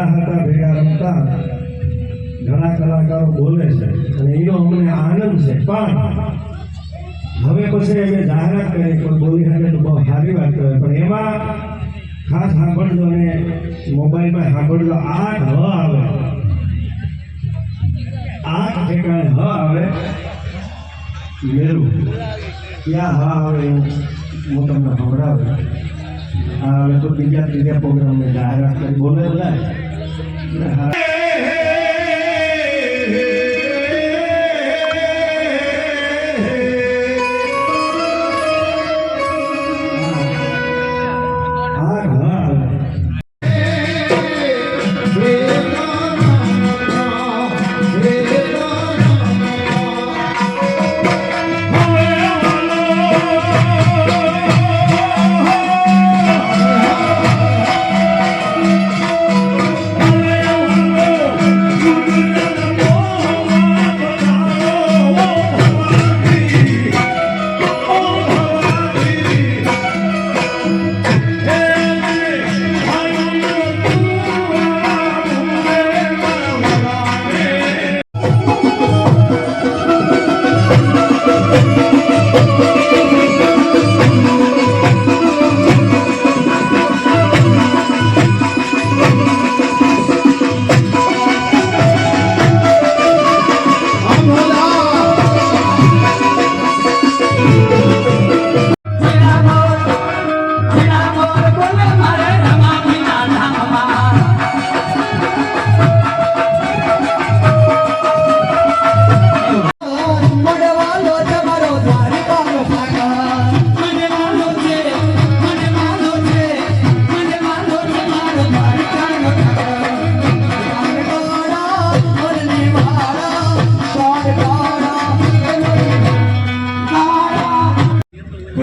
નાના હતા ભેગા રમતા ઘણા કલાકારો બોલે છે અને એનો અમને આનંદ છે. પણ હવે પછી અમે જાહેરાત કરી કોઈ બોલી શકે તો બહુ સારી વાત કરે પણ એમાં ખાસ સાંભળજો અને મોબાઈલમાં સાંભળજો આઠ હ આવે. આઠ ઠેકાણે હ આવે. મેરું. ક્યાં હા આવે એવું હું તમને સંભળાવું. હવે તો બીજા ત્રીજા પ્રોગ્રામની જાહેરાત કરી. બોલે બધા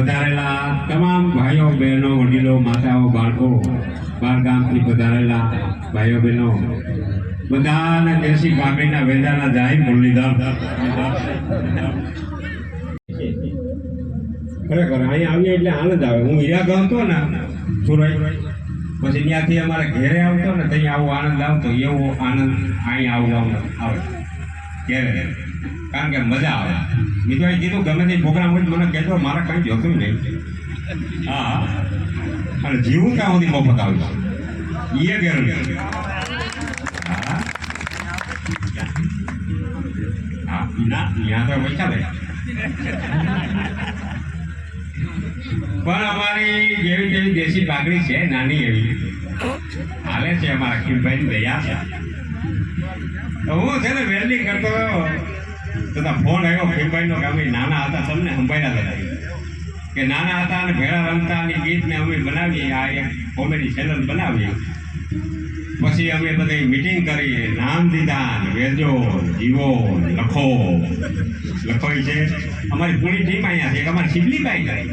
પધારેલા તમામ ભાઈઓ, બહેનો, વડીલો, માતાઓ, બાળકો ગામથી પધારેલા ભાઈઓ, બહેનો, બધાને દેશી ભાભીના વેદાના જાય મુરલીધર. ખરેખર અહીંયા આવીએ એટલે આનંદ આવે. હું હીરા ગમતો ને સુરત પછી ત્યાંથી અમારે ઘેરે આવતો ને, ત્યાં આવો આનંદ આવતો, એવો આનંદ અહીંયા આવવાનો આવે ઘેરે. કારણ કે મજા આવે. બીજું કીધું, ગમે તે પ્રોગ્રામ હોય મને કહેતો મારે કંઈ જોતું નહીં હા અને જીવું ત્યાં સુધી મફત આવ્યું એ ગેરંટી હા ના ત્યાં તો પૈસા લે પણ અમારી જેવી જેવી દેશી પાઘડી છે, નાની એવી. હાલે છે અમારા કિમભાઈ દયા છે. હું છે ને વેલ્ડિંગ કરતો તથા ફોન આવ્યો ભીમભાઈનો કે અમે નાના હતા, તમને સંભાળ્યા હતા કે નાના હતા અને ભેળા રમતા અને ગીતને અમે બનાવીએ, આ એક કોમેડી ચેનલ બનાવીએ. પછી અમે બધી મીટિંગ કરી નામ દીધા વેજો, જીવો, લખો. લખોઈ છે. અમારી પૂરી ટીમ અહીંયા છે અમારી શિબલી બાઈ કરી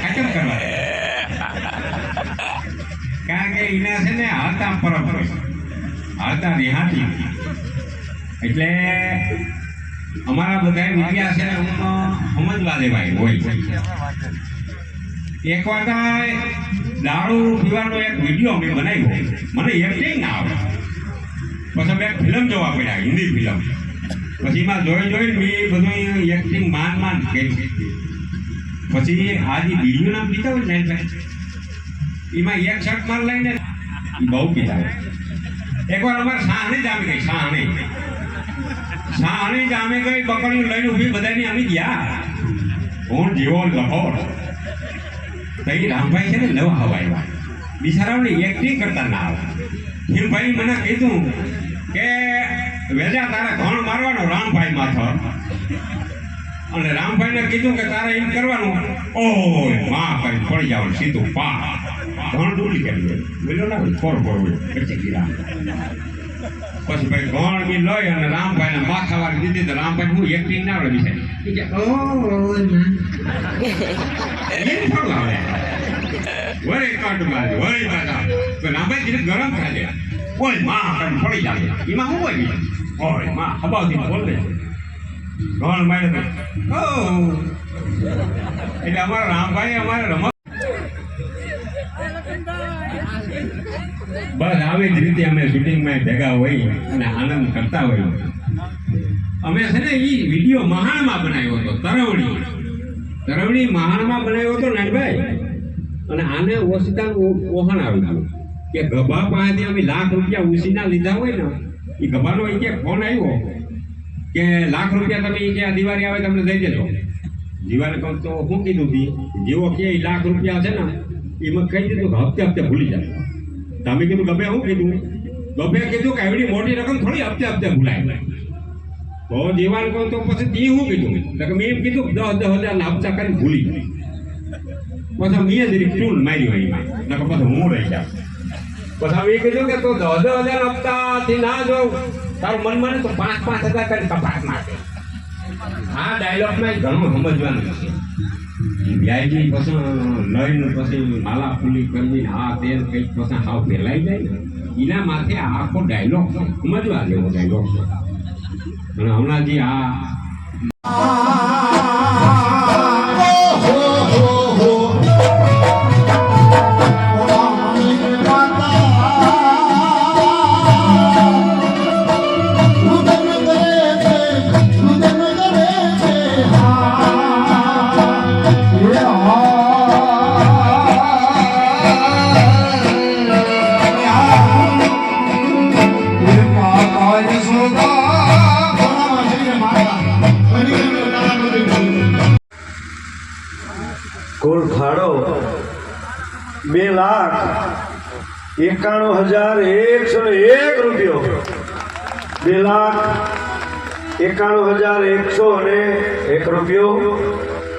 કાચમ કરવા. કારણ કે એના છે ને હાલતા પરબ હાલતા રિહાતી. એટલે અમારા બધા વિદ્યા છે ને હું સમજવા દેવાય હોય એક વાર દારૂ પીવાનો એક વીડિયો અમે બનાવ્યો. મને એક્ટિંગ ના આવે પછી અમે ફિલ્મ જોવા પડ્યા, હિન્દી ફિલ્મ પછી એમાં જોઈ જોઈ મેં બધું એક્ટિંગ માન માન કર્યું પછી આ જે વીડિયો નામ પીતા હોય ને નાનભાઈ એમાં એક શર્ટ માર લઈને બહુ પીતા એકવાર અમારે સાહણી જામી ગઈ, સાહણી. સાહણી જામી કઈ બકડીયું લઈને ઊભી બધાની અમે ગયા. હું જીવો લહોર તો રામભાઈ છે ને નવ હવાઈ બિચારાઓને એક્ટિંગ કરતા ના આવે. હિમભાઈ મને કીધું કે, વેજા, તારે ઘણ મારવાનો રામભાઈ માથો. અને રામભાઈને કીધું કે, તારે એમ કરવાનું. ઓહમાં કરી પડી જાવ સીધું પા ઘણ ડૂબી કરી બોલો ના ફોર ફોર હોય. પછી ગીરા પછી ભાઈ ગોળ બી લઈ અને રામભાઈને માથા વાળી દીધી તો રામભાઈ હું એક્ટિંગ ના આવડે આવડે વળી કાટ મારે, વળી બાધા તો રામભાઈ ધીરે ગરમ થાય ઓયમાં કરીને ફળી જાય એમાં હું હોય? બીજું? ઓયમાં હબાવથી બોલ દે ગોળ મારે એટલે અમારા રામભાઈ અમારે રમત બસ આવી જ રીતે અમે શૂટિંગમાં ભેગા હોઈએ અને આનંદ કરતા હોઈએ અમે છે ને એ વીડિયો મહાણમાં બનાવ્યો હતો તરવણી તરવણી મહાણમાં બનાવ્યો હતો નાનભાઈ. અને આને ઓશિતાનું ઓહણ આવી કે ગભા પાસેથી અમે લાખ રૂપિયા ઉછીના લીધા હોય ને એ ગભાનો એ કે ફોન આવ્યો કે લાખ રૂપિયા તમે કે દિવાળી આવે તમને દઈ દેજો. દિવાળી કહું તો શું કીધું હતી જેવો કે લાખ રૂપિયા છે ને એમાં કહી દીધું કે હપ્તે હપ્તે ભૂલી જાય તમે કીધું ગભે શું કીધું? ગભે કીધું કે એવડી મોટી રકમ થોડી હપ્તે હપ્તે ભૂલાય. તો જીવાન કહું તો પછી ઈ શું કીધું? કે મેં એમ કીધું દસ દસ હજાર હપ્તા કરીને ભૂલી ગઈ. પછી મેં જરી ટૂલ મારી હોય એમાં. નકર પછી હું રહી જાઉં. પછી અમે કીધું કે તો દસ દસ હજાર હપ્તાથી ના જોઉં. તારું મન મને તો પાંચ પાંચ હજાર કરીને કપાત નાખે આ ડાયલોગમાં ઘણું સમજવાનું છે. વ્યાજી પછી, લઈને પછી માલા ફૂલી કરીને આ તે કંઈક પછી હાવ ફેલાઈ જાય ને. એના માથે આખો ડાયલોગ સમજવા જેવો ડાયલોગ છે. અને હમણાં જે આ કુલ ફાળો બે લાખ એકાણું હજાર એકસો ને એક રૂપિયો. બે લાખ એકાણું હજાર એકસો ને એક રૂપિયો.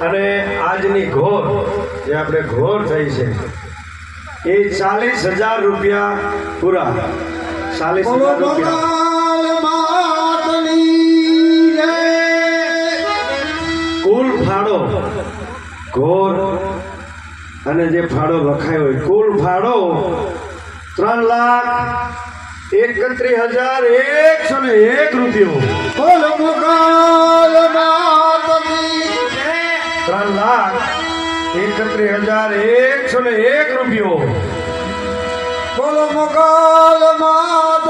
અને આજની ઘોર જે આપણે ઘોર થઈ છે એ ચાલીસ હજાર રૂપિયા પૂરા. ચાલીસ હજાર રૂપિયા. કુલ ફાળો ઘોર અને જે ફાળો લખાયો હોય કુલ ફાળો ત્રણ લાખ એકત્રીસ હજાર એકસો ને એક રૂપિયો. ત્રણ લાખ એકત્રીસ હજાર એકસો ને એક રૂપિયો. બોલો ગોપાલ માત